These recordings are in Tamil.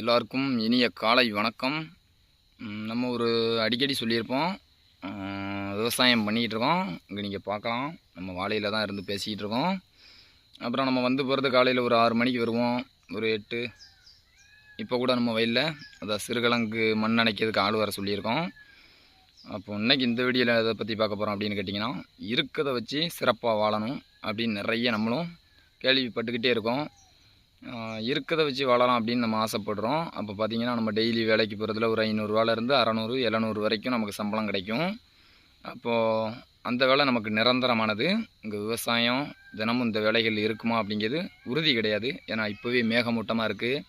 எல்லாருக்கும் இனிய காலை வணக்கம். நம்ம ஒரு அடிக்கடி சொல்லியிருப்போம். விவசாயம் பண்ணிக்கிட்டு இருக்கோம். இங்கே நீங்கள் பார்க்கலாம். நம்ம வாழையில் தான் இருந்து பேசிக்கிட்டு இருக்கோம். அப்புறம் நம்ம வந்து போகிறது காலையில் ஒரு ஆறு மணிக்கு வருவோம். ஒரு எட்டு. இப்போ கூட நம்ம வயலில். அதான் சிறுகிழங்கு மண் அணைக்கிறதுக்கு ஆள் வர சொல்லியிருக்கோம். அப்போ இன்னைக்கு இந்த வீடியோவில் எதை பற்றி பார்க்க போகிறோம் அப்படின்னு கேட்டிங்கன்னா இருக்கிறத வச்சு சிறப்பாக வாழணும் அப்படின்னு நிறைய நம்மளும் கேள்விப்பட்டுக்கிட்டே இருக்கோம். இருக்கிறத வச்சு வளரலாம் அப்படின்னு நம்ம ஆசைப்படுறோம். அப்போ பார்த்தீங்கன்னா நம்ம டெய்லி வேலைக்கு போகிறதுல ஒரு ஐநூறுரூவாலேருந்து அறநூறு எழுநூறு வரைக்கும் நமக்கு சம்பளம் கிடைக்கும். அப்போது அந்த வேலை நமக்கு நிரந்தரமானது. இங்கே விவசாயம் தினமும் இந்த வேலைகள் இருக்குமா அப்படிங்கிறது உறுதி கிடையாது. ஏன்னா இப்போவே மேகமூட்டமாக இருக்குது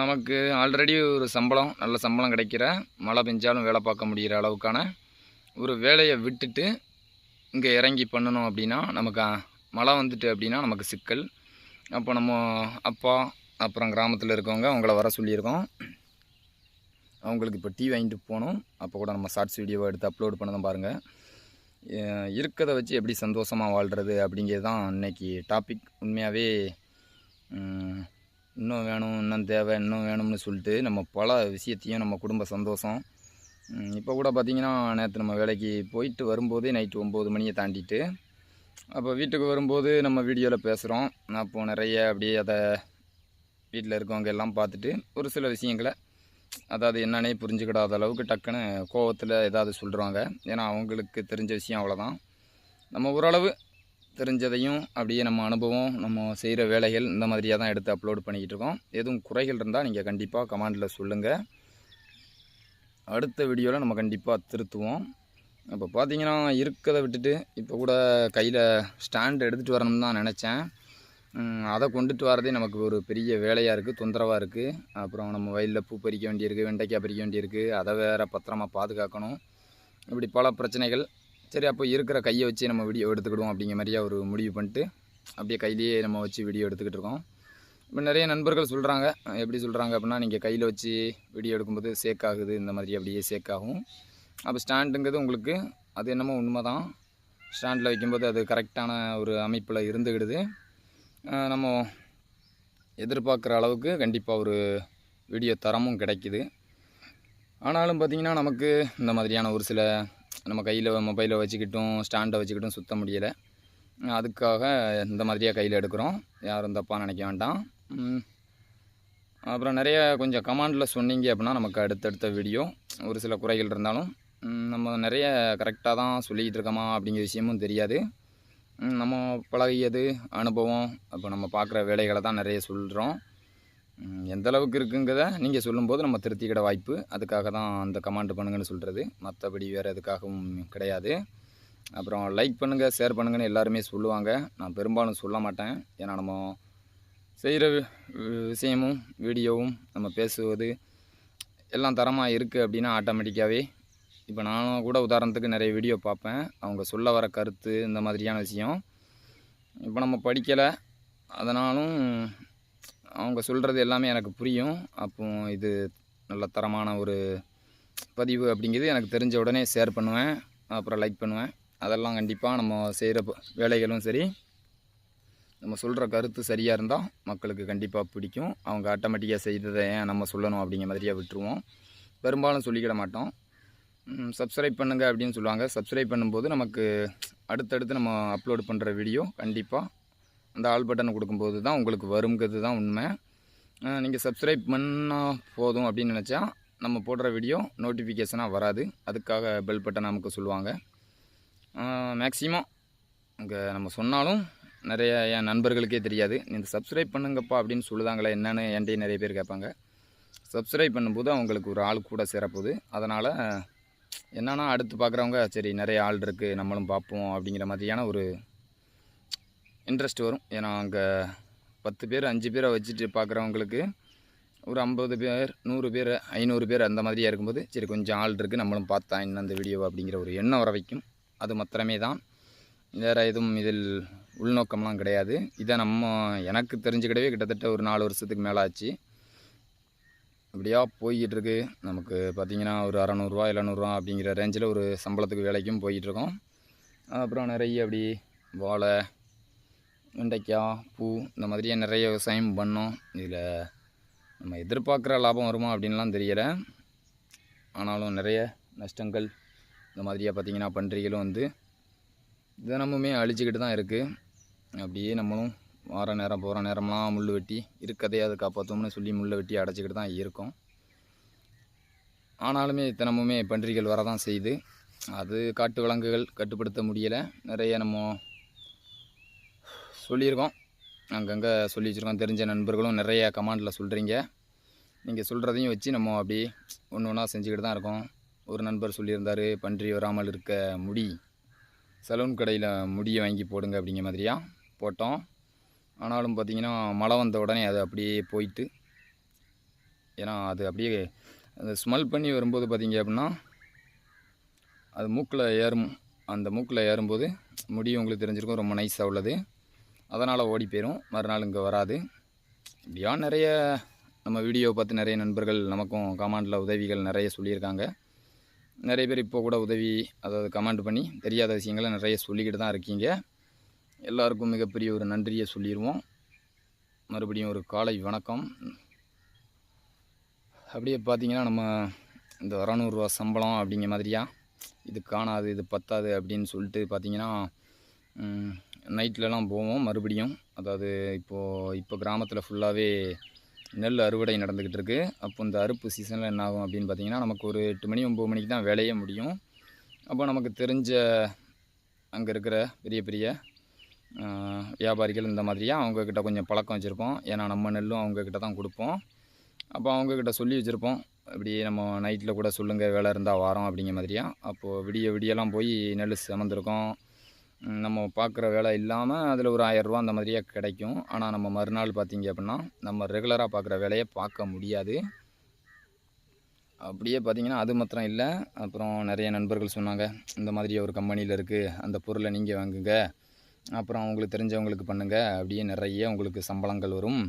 நமக்கு ஆல்ரெடி ஒரு சம்பளம் நல்ல சம்பளம் கிடைக்கிற மழை பெஞ்சாலும் வேலை பார்க்க முடிகிற அளவுக்கான ஒரு வேலையை விட்டுட்டு இங்கே இறங்கி பண்ணணும் அப்படின்னா நமக்கு மழை வந்துட்டு அப்படின்னா நமக்கு சிக்கல். அப்போ நம்ம அப்பா அப்புறம் கிராமத்தில் இருக்கவங்க அவங்கள வர சொல்லியிருக்கோம். அவங்களுக்கு இப்போ டீ வாங்கிட்டு போகணும். அப்போ கூட நம்ம ஷார்ட்ஸ் வீடியோவை எடுத்து அப்லோட் பண்ணதான் பாருங்கள் இருக்கிறத வச்சு எப்படி சந்தோஷமாக வாழ்கிறது அப்படிங்கிறது தான் இன்றைக்கி டாபிக். உண்மையாகவே இன்னும் வேணும் இன்னும் தேவை இன்னும் வேணும்னு சொல்லிட்டு நம்ம பல விஷயத்தையும் நம்ம குடும்ப சந்தோஷம். இப்போ கூட பார்த்திங்கன்னா நேற்று நம்ம வேலைக்கு போயிட்டு வரும்போதே நைட்டு ஒம்பது மணியை தாண்டிட்டு அப்போ வீட்டுக்கு வரும்போது நம்ம வீடியோவில் பேசுகிறோம் அப்போ நிறைய அப்படியே அதை வீட்டில் இருக்கவங்க எல்லாம் பார்த்துட்டு ஒரு சில விஷயங்களை அதாவது என்னன்னே புரிஞ்சுக்கிடாத அளவுக்கு டக்குன்னு கோவத்தில் ஏதாவது சொல்கிறாங்க ஏன்னா அவங்களுக்கு தெரிஞ்ச விஷயம் அவ்வளோதான் நம்ம ஓரளவு தெரிஞ்சதையும் அப்படியே நம்ம அனுபவம் நம்ம செய்கிற வேலைகள் இந்த மாதிரியாக தான் எடுத்து அப்லோட் பண்ணிக்கிட்டு இருக்கோம். எதுவும் குறைகள் இருந்தால் நீங்கள் கண்டிப்பாக கமெண்டில் சொல்லுங்கள் அடுத்த வீடியோவில் நம்ம கண்டிப்பாக திருத்துவோம். இப்போ பார்த்தீங்கன்னா இருக்கிறத விட்டுட்டு இப்போ கூட கையில் ஸ்டாண்ட் எடுத்துகிட்டு வரணும்னு தான் நினச்சேன். அதை கொண்டுட்டு வரதே நமக்கு ஒரு பெரிய வேலையாக இருக்குது தொந்தரவாக இருக்குது. அப்புறம் நம்ம வயலில் பூ பறிக்க வேண்டியிருக்கு வெண்டைக்காய் பறிக்க வேண்டியிருக்கு அதை வேறு பத்திரமா பாதுகாக்கணும். இப்படி பல பிரச்சனைகள். சரி அப்போ இருக்கிற கையை வச்சு நம்ம வீடியோ எடுத்துக்கிடுவோம் அப்படிங்கிற மாதிரியா ஒரு முடிவு பண்ணிட்டு அப்படியே கையிலேயே நம்ம வச்சு வீடியோ எடுத்துக்கிட்டு இருக்கோம். இப்போ நிறைய நண்பர்கள் சொல்கிறாங்க எப்படி சொல்கிறாங்க அப்படின்னா நீங்கள் கையில் வச்சு வீடியோ எடுக்கும்போது சேக் ஆகுது இந்த மாதிரி அப்படியே சேக் ஆகும். அப்போ ஸ்டாண்டுங்கிறது உங்களுக்கு அது என்னமோ உண்மை தான் ஸ்டாண்டில் வைக்கும்போது அது கரெக்டான ஒரு அமைப்பில் இருந்துக்கிடுது நம்ம எதிர்பார்க்குற அளவுக்கு கண்டிப்பாக ஒரு வீடியோ தரமும் கிடைக்குது. ஆனாலும் பார்த்திங்கன்னா நமக்கு இந்த மாதிரியான ஒரு சில நம்ம கையில் மொபைலை வச்சுக்கிட்டும் ஸ்டாண்டை வச்சுக்கிட்டும் சுத்த முடியலை. அதுக்காக இந்த மாதிரியாக கையில் எடுக்கிறோம். யாரும் தப்பாக நினைக்க வேண்டாம். அப்புறம் நிறைய கொஞ்சம் கமாண்டில் சொன்னீங்க அப்படின்னா நமக்கு அடுத்தடுத்த வீடியோ ஒரு சில குறைகள் இருந்தாலும் நம்ம நிறைய கரெக்டாக தான் சொல்லிக்கிட்டு இருக்கோமா அப்படிங்கிற விஷயமும் தெரியாது. நம்ம பழகியது அனுபவம் அப்போ நம்ம பார்க்குற வேலைகளை தான் நிறைய சொல்கிறோம் எந்த அளவுக்கு இருக்குங்கிறத நீங்கள் சொல்லும்போது நம்ம திருத்திக்கிட வாய்ப்பு. அதுக்காக தான் அந்த கமாண்ட் பண்ணுங்கன்னு சொல்கிறது மற்றபடி வேறு எதுக்காகவும் கிடையாது. அப்புறம் லைக் பண்ணுங்கள் ஷேர் பண்ணுங்கன்னு எல்லாருமே சொல்லுவாங்க. நான் பெரும்பாலும் சொல்ல மாட்டேன். ஏன்னா நம்ம செய்கிற விஷயமும் வீடியோவும் நம்ம பேசுவது எல்லாம் தரமாக இருக்குது அப்படின்னா ஆட்டோமேட்டிக்காகவே இப்போ நானும் கூட உதாரணத்துக்கு நிறைய வீடியோ பார்ப்பேன். அவங்க சொல்ல வர கருத்து இந்த மாதிரியான விஷயம். இப்போ நம்ம படிக்கலை. அதனாலும் அவங்க சொல்கிறது எல்லாமே எனக்கு புரியும். அப்போ இது நல்ல தரமான ஒரு பதிவு அப்படிங்கிறது எனக்கு தெரிஞ்ச உடனே ஷேர் பண்ணுவேன். அப்புறம் லைக் பண்ணுவேன். அதெல்லாம் கண்டிப்பாக நம்ம செய்கிற வேலைகளும் சரி. நம்ம சொல்கிற கருத்து சரியாக இருந்தால் மக்களுக்கு கண்டிப்பாக பிடிக்கும். அவங்க ஆட்டோமேட்டிக்காக செய்ததை ஏன் நம்ம சொல்லணும் அப்படிங்கிற மாதிரியாக விட்டுருவோம். பெரும்பாலும் சொல்லிக்கிட மாட்டோம். சப்ஸ்கிரைப் பண்ணுங்க அப்படின்னு சொல்லுவாங்க. சப்ஸ்கிரைப் பண்ணும்போது நமக்கு அடுத்தடுத்து நம்ம அப்லோட் பண்ணுற வீடியோ கண்டிப்பாக அந்த ஆல் பட்டன் கொடுக்கும்போது தான் உங்களுக்கு வருங்கிறது தான் உண்மை. நீங்கள் சப்ஸ்கிரைப் பண்ணால் போதும் அப்படின்னு நினச்சா நம்ம போடுற வீடியோ நோட்டிஃபிகேஷனாக வராது. அதுக்காக பெல் பட்டன் நமக்கு சொல்லுவாங்க. மேக்ஸிமம் இங்கே நம்ம சொன்னாலும் நிறைய என் நண்பர்களுக்கே தெரியாது. நீங்கள் சப்ஸ்கிரைப் பண்ணுங்கப்பா அப்படின்னு சொல்லுதாங்களே என்னன்னு என்கிட்டயே நிறைய பேர் கேட்பாங்க. சப்ஸ்கிரைப் பண்ணும்போது அவங்களுக்கு ஒரு ஆள் கூட சேரப்போகுது. அதனால் என்னன்னா அடுத்து பார்க்குறவங்க சரி நிறைய ஆள் இருக்குது நம்மளும் பார்ப்போம் அப்படிங்கிற மாதிரியான ஒரு இன்ட்ரெஸ்ட் வரும். ஏன்னா அங்கே பத்து பேர் அஞ்சு பேரை வச்சுட்டு பார்க்குறவங்களுக்கு ஒரு ஐம்பது பேர் நூறு பேர் ஐநூறு பேர் அந்த மாதிரியாக இருக்கும்போது சரி கொஞ்சம் ஆள் இருக்குது நம்மளும் பார்த்தா இன்னும் அந்த வீடியோ அப்படிங்கிற ஒரு எண்ணம் வர வைக்கும். அது மாத்திரமே தான். வேறு எதுவும் இதில் உள்நோக்கம்லாம் கிடையாது. இதை நம்ம எனக்கு தெரிஞ்சுக்கிட்டவே கிட்டத்தட்ட ஒரு நாலு வருஷத்துக்கு மேலே ஆச்சு இப்படியா போய்கிட்டுருக்கு. நமக்கு பார்த்திங்கன்னா ஒரு அறநூறுவா எழுநூறுவா அப்படிங்கிற ரேஞ்சில் ஒரு சம்பளத்துக்கு வேலைக்கும் போய்கிட்டு இருக்கோம் அப்புறம் நிறைய அப்படி வாழை வெண்டைக்காய் பூ இந்த மாதிரியே நிறைய விவசாயம் பண்ணோம். இதில் நம்ம எதிர்பார்க்குற லாபம் வருமா அப்படின்லாம் தெரியலை. ஆனாலும் நிறைய நஷ்டங்கள் இந்த மாதிரியாக பார்த்திங்கன்னா பன்றிகளும் வந்து தினமுமே அழிச்சிக்கிட்டு தான் இருக்குது அப்படியே நம்மளும் வார நேரம் போகிற நேரம்லாம் முள் வெட்டி இருக்கதையே அதை காப்பாற்றோம்னு சொல்லி முள்ளை வெட்டி அடைச்சிக்கிட்டு தான் இருக்கும். ஆனாலுமே தினமுமே பன்றிகள் வரதான் செய்யுது அது காட்டு விலங்குகள் கட்டுப்படுத்த முடியலை. நிறைய நம்ம சொல்லியிருக்கோம். அங்கங்கே சொல்லி வச்சுருக்கோம். தெரிஞ்ச நண்பர்களும் நிறைய கமாண்டில் சொல்கிறீங்க நீங்கள் சொல்கிறதையும் வச்சு நம்ம அப்படியே ஒன்று ஒன்றா செஞ்சுக்கிட்டு தான் இருக்கோம். ஒரு நண்பர் சொல்லியிருந்தார் பன்றி வராமல் இருக்க முடி. சலூன் கடையில் முடியை வாங்கி போடுங்க அப்படிங்கிற மாதிரியாக போட்டோம். ஆனாலும் பார்த்திங்கன்னா மழை வந்த உடனே அது அப்படியே போயிட்டு ஏன்னா அது அப்படியே அந்த ஸ்மெல் பண்ணி வரும்போது பார்த்தீங்க அப்படின்னா அது மூக்கில் ஏறும். அந்த மூக்கில் ஏறும்போது முடி உங்களுக்கு தெரிஞ்சிருக்கும் ரொம்ப நைஸாக உள்ளது. அதனால் ஓடி போயிடும் மறுநாள் இங்கே வராது. இப்படியா நிறைய நம்ம வீடியோ பார்த்து நிறைய நண்பர்கள் நமக்கும் கமாண்டில் உதவிகள் நிறைய சொல்லியிருக்காங்க. நிறைய பேர் இப்போ கூட உதவி அதாவது கமெண்ட் பண்ணி தெரியாத விஷயங்களை நிறைய சொல்லிக்கிட்டு தான் இருக்கீங்க. எல்லாருக்கும் மிகப்பெரிய ஒரு நன்றியை சொல்லிடுவோம் மறுபடியும் ஒரு காலை வணக்கம். அப்படியே பார்த்தீங்கன்னா நம்ம இந்த அறநூறுரூவா சம்பளம் அப்படிங்கிற மாதிரியா? இது காணாது இது பத்தாது அப்படின்னு சொல்லிட்டு பார்த்தீங்கன்னா நைட்லலாம் போவோம் மறுபடியும். அதாவது இப்போது இப்போ கிராமத்தில் ஃபுல்லாகவே நெல் அறுவடை நடந்துக்கிட்டு இருக்குது அப்போ இந்த அறுப்பு சீசனில் என்ன ஆகும் அப்படின்னு பார்த்தீங்கன்னா நமக்கு ஒரு எட்டு மணி ஒம்பது மணிக்கு தான் வேலையே முடியும். அப்போ நமக்கு தெரிஞ்ச அங்கே இருக்கிற பெரிய பெரிய வியாபாரிகள் இந்த மாதிரியா? அவங்கக்கிட்ட கொஞ்சம் பழக்கம் வச்சுருப்போம். ஏன்னா நம்ம நெல்லும் அவங்கக்கிட்ட தான் கொடுப்போம். அப்போ அவங்கக்கிட்ட சொல்லி வச்சுருப்போம். இப்படி நம்ம நைட்டில் கூட சொல்லுங்கள் வேலை இருந்தால் வாரம் அப்படிங்கிற மாதிரியா? அப்போது விடிய விடியெல்லாம் போய் நெல் சமந்திருக்கோம். நம்ம பார்க்குற வேலை இல்லாமல் அதில் ஒரு ஆயரூவா அந்த மாதிரியாக கிடைக்கும். ஆனால் நம்ம மறுநாள் பார்த்தீங்க அப்படின்னா நம்ம ரெகுலராக பார்க்குற வேலையை பார்க்க முடியாது. அப்படியே பார்த்திங்கன்னா அது மாத்திரம் இல்லை. அப்புறம் நிறைய நண்பர்கள் சொன்னாங்க இந்த மாதிரி ஒரு கம்பெனியில் இருக்குது அந்த பொருளை நீங்கள் வாங்குங்க. அப்புறம் உங்களுக்கு தெரிஞ்சவங்களுக்கு பண்ணுங்கள் அப்படியே நிறைய உங்களுக்கு சம்பளங்கள் வரும்.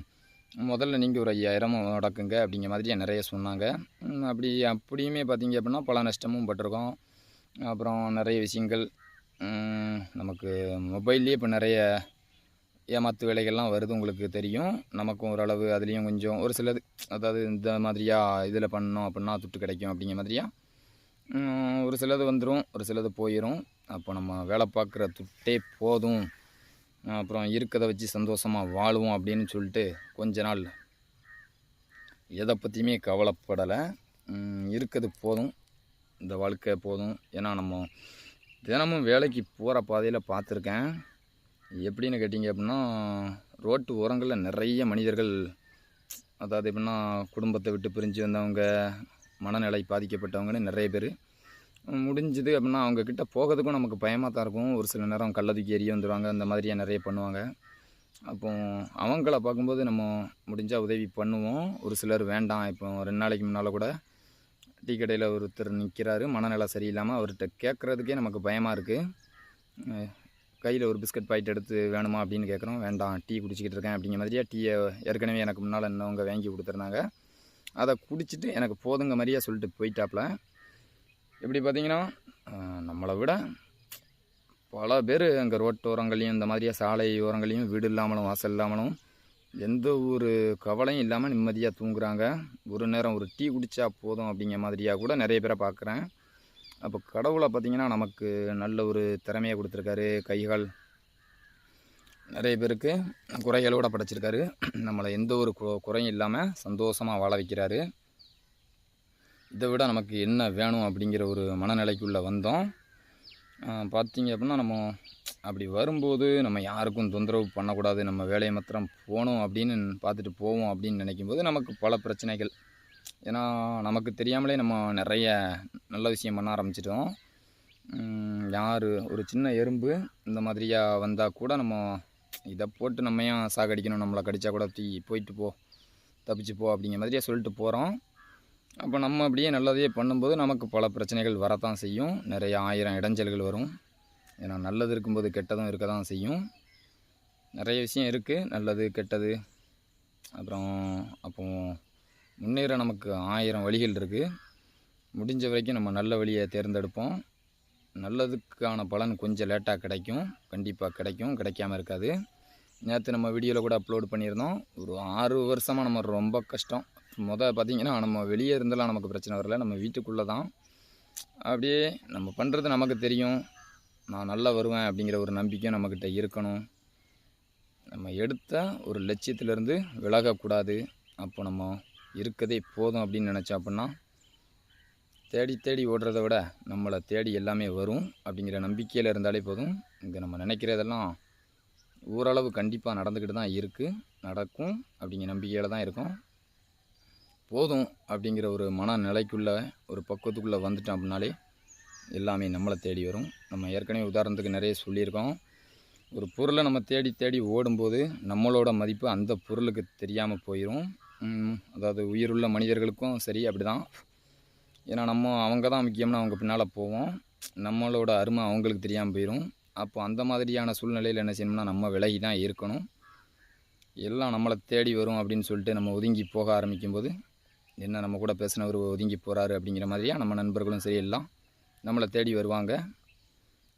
முதல்ல நீங்கள் ஒரு ஐயாயிரம் நடக்குங்க அப்படிங்கிற மாதிரி நிறைய சொன்னாங்க. அப்படி அப்படியுமே பார்த்தீங்க அப்படின்னா பல நஷ்டமும் பட்டிருக்கோம். அப்புறம் நிறைய விஷயங்கள் நமக்கு மொபைல்லேயே இப்போ நிறைய ஏமாத்து வேலைகள்லாம் வருது உங்களுக்கு தெரியும். நமக்கும் ஓரளவு அதுலேயும் கொஞ்சம் ஒரு சிலது அதாவது இந்த மாதிரியா இதில் பண்ணோம் அப்படின்னா துட்டு கிடைக்கும் அப்படிங்கிற மாதிரியா ஒரு சிலது வந்துடும் ஒரு சிலது போயிடும் அப்போ நம்ம வேலை பார்க்குற துட்டே போதும். அப்புறம் இருக்கிறத வச்சு சந்தோஷமாக வாழுவோம் அப்படின்னு சொல்லிட்டு கொஞ்ச நாள் எதை பற்றியுமே கவலைப்படலை. இருக்கிறது போதும். இந்த வாழ்க்கை போதும். ஏன்னா நம்ம தினமும் வேலைக்கு போகிற பாதையில் பார்த்துருக்கேன். எப்படின்னு கேட்டிங்க அப்படின்னா ரோட்டு ஓரங்களில் நிறைய மனிதர்கள் அதாவது எப்படின்னா குடும்பத்தை விட்டு பிரிஞ்சு வந்தவங்க மனநிலை பாதிக்கப்பட்டவங்கன்னு நிறைய பேர். முடிஞ்சுது அப்படின்னா அவங்கக்கிட்ட போகிறதுக்கும் நமக்கு பயமாக தான் இருக்கும். ஒரு சில நேரம் கள்ள தூக்கி எறிய வந்துடுவாங்க அந்த மாதிரியாக நிறைய பண்ணுவாங்க. அப்போ அவங்கள பார்க்கும்போது நம்ம முடிஞ்சால் உதவி பண்ணுவோம். ஒரு சிலர் வேண்டாம். இப்போ ரெண்டு நாளைக்கு முன்னால் கூட டீ கடையில் ஒருத்தர் நிற்கிறாரு மனநிலை சரியில்லாமல் அவர்கிட்ட கேட்குறதுக்கே நமக்கு பயமாக இருக்குது கையில் ஒரு பிஸ்கட் பாக்கெட் எடுத்து வேணுமா அப்படின்னு கேட்குறோம் வேண்டாம். டீ குடிச்சிக்கிட்டு இருக்கேன் அப்படிங்கிற மாதிரியே டீயை ஏற்கனவே எனக்கு முன்னால் இன்னவங்க வாங்கி கொடுத்துருந்தாங்க. அதை குடிச்சிட்டு எனக்கு போதுங்க மாதிரியே சொல்லிட்டு போயிட்டாப்புல எப்படி பார்த்தீங்கன்னா நம்மளை விட பல பேர் அங்கே ரோட்டோரங்களையும் இந்த மாதிரியே சாலை ஓரங்களையும் வீடு இல்லாமலும் வாசல் இல்லாமலும் எந்த ஒரு கவலையும் இல்லாமல் நிம்மதியாக தூங்குறாங்க. ஒரு நேரம் ஒரு டீ குடித்தா போதும் அப்படிங்கிற மாதிரியாக கூட நிறைய பேரை பார்க்குறேன். அப்போ கடவுளை பார்த்திங்கன்னா நமக்கு நல்ல ஒரு திறமையை கொடுத்துருக்காரு. கைகள் நிறைய பேருக்கு குறைகளோட படைச்சிருக்காரு. நம்மளை எந்த ஒரு குறையும் இல்லாமல் சந்தோஷமாக வாழ வைக்கிறாரு. இதை விட நமக்கு என்ன வேணும் அப்படிங்கிற ஒரு மனநிலைக்குள்ளே வந்தோம். பார்த்தீங்க அப்படின்னா நம்ம அப்படி வரும்போது நம்ம யாருக்கும் தொந்தரவு பண்ணக்கூடாது. நம்ம வேலையை மாத்திரம் போகணும் அப்படின்னு பார்த்துட்டு போவோம் அப்படின்னு நினைக்கும்போது நமக்கு பல பிரச்சனைகள். ஏன்னா நமக்கு தெரியாமலே நம்ம நிறைய நல்ல விஷயம் பண்ண ஆரம்பிச்சிட்டோம். யார் ஒரு சின்ன எறும்பு இந்த மாதிரியா வந்தால் கூட நம்ம இதை போட்டு நம்ம ஏன் சாகடிக்கணும்? நம்மளை கடித்தா கூட தூக்கி போயிட்டு போ தப்பிச்சு போ அப்படிங்கிற மாதிரியே சொல்லிட்டு போகிறோம் அப்போ நம்ம அப்படியே நல்லதையே பண்ணும்போது நமக்கு பல பிரச்சனைகள் வரத்தான் செய்யும். நிறைய ஆயிரம் இடைஞ்சல்கள் வரும். ஏன்னா நல்லது இருக்கும்போது கெட்டதும் இருக்க தான் செய்யும். நிறைய விஷயம் இருக்குது நல்லது கெட்டது. அப்புறம் அப்போ முன்னேற நமக்கு ஆயிரம் வழிகள் இருக்குது முடிஞ்ச வரைக்கும் நம்ம நல்ல வழியை தேர்ந்தெடுப்போம். நல்லதுக்கான பலன் கொஞ்சம் லேட்டாக கிடைக்கும். கண்டிப்பாக கிடைக்கும். கிடைக்காம இருக்காது. நேற்று நம்ம வீடியோவில் கூட அப்லோட் பண்ணியிருந்தோம். ஒரு ஆறு வருஷமாக நம்ம ரொம்ப கஷ்டம். மொதல் பார்த்திங்கன்னா நம்ம வெளியே இருந்தெல்லாம் நமக்கு பிரச்சனை வரல. நம்ம வீட்டுக்குள்ளே தான். அப்படியே நம்ம பண்ணுறது நமக்கு தெரியும். நான் நல்லா வருவேன் அப்படிங்கிற ஒரு நம்பிக்கை நம்மக்கிட்ட இருக்கணும். நம்ம எடுத்த ஒரு லட்சியத்திலேருந்து விலகக்கூடாது. அப்போ நம்ம இருக்கதே போதும் அப்படின்னு நினச்சோம் அப்படின்னா தேடி தேடி ஓடுறத விட நம்மளை தேடி எல்லாமே வரும் அப்படிங்கிற நம்பிக்கையில் இருந்தாலே போதும். இங்கே நம்ம நினைக்கிறதெல்லாம் ஓரளவு கண்டிப்பாக நடந்துக்கிட்டு தான் இருக்குது நடக்கும் அப்படிங்கிற நம்பிக்கையில் தான் இருக்கும். போதும் அப்படிங்கிற ஒரு மனநிலைக்குள்ளே ஒரு பக்குவத்துக்குள்ளே வந்துட்டோம் அப்படின்னாலே எல்லாமே நம்மளை தேடி வரும். நம்ம ஏற்கனவே உதாரணத்துக்கு நிறைய சொல்லியிருக்கோம். ஒரு பொருளை நம்ம தேடி தேடி ஓடும்போது நம்மளோட மதிப்பு அந்த பொருளுக்கு தெரியாமல் போயிடும் அதாவது உயிருள்ள மனிதர்களுக்கும் சரி அப்படி தான் ஏன்னா நம்ம அவங்க தான் முக்கியம்னு அவங்க பின்னால் போவோம். நம்மளோட அருமை அவங்களுக்கு தெரியாமல் போயிடும் அப்போ அந்த மாதிரியான சூழ்நிலையில் என்ன செய்யணும்னா நம்ம விலகி தான் இருக்கணும். எல்லாம் நம்மளை தேடி வரும் அப்படின்னு சொல்லிட்டு நம்ம ஒதுங்கி போக ஆரம்பிக்கும்போது என்ன நம்ம கூட பேசினவர் ஒதுங்கி போகிறாரு அப்படிங்கிற மாதிரியா நம்ம நண்பர்களும் சரி எல்லாம் நம்மளை தேடி வருவாங்க.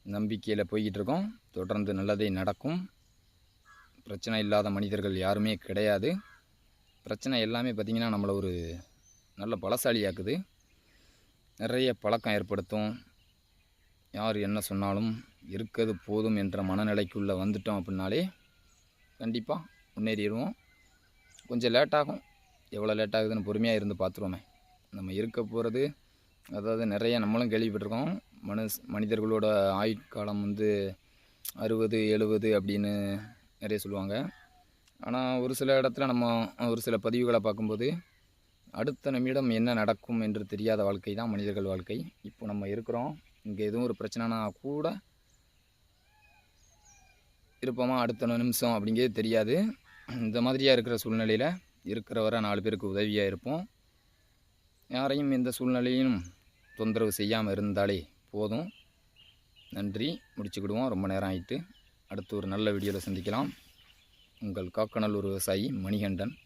நம்பிக்கையில் போய்கிட்டு இருக்கோம். தொடர்ந்து நல்லதே நடக்கும். பிரச்சனை இல்லாத மனிதர்கள் யாருமே கிடையாது. பிரச்சனை எல்லாமே பார்த்திங்கன்னா நம்மளை ஒரு நல்ல பலசாலியாக்குது. நிறைய பழக்கம் ஏற்படுத்தும். யார் என்ன சொன்னாலும் இருக்கிறது போதும் என்ற மனநிலைக்குள்ளே வந்துட்டோம் அப்படின்னாலே கண்டிப்பாக முன்னேறிடுவோம். கொஞ்சம் லேட்டாகும். எவ்வளோ லேட் ஆகுதுன்னு பொறுமையாக இருந்து பார்த்துருவோமே. நம்ம இருக்க போகிறது அதாவது நிறைய நம்மளும் கேள்விப்பட்டிருக்கோம். மனுஷ் மனிதர்களோட ஆயுட்காலம் வந்து அறுபது எழுபது அப்படின்னு நிறைய சொல்லுவாங்க. ஆனால் ஒரு சில இடத்துல நம்ம ஒரு சில பதிவுகளை பார்க்கும்போது அடுத்த நிமிடம் என்ன நடக்கும் என்று தெரியாத வாழ்க்கை தான் மனிதர்கள் வாழ்க்கை. இப்போ நம்ம இருக்கிறோம். இங்கே எதுவும் ஒரு பிரச்சனைனா கூட இருப்போமா? அடுத்த நிமிஷம் அப்படிங்கிறது தெரியாது. இந்த மாதிரியாக இருக்கிற சூழ்நிலையில் இருக்கிற வரை நாலு பேருக்கு உதவியாக இருப்போம். யாரையும் எந்த சூழ்நிலையிலும் தொந்தரவு செய்யாமல் இருந்தாலே போதும். நன்றி. முடிச்சுக்கிடுவோம். ரொம்ப நேரம் ஆயிட்டு அடுத்து ஒரு நல்ல வீடியோவில் சந்திக்கலாம். உங்கள் காக்கநல்லூர் விவசாயி மணிகண்டன்.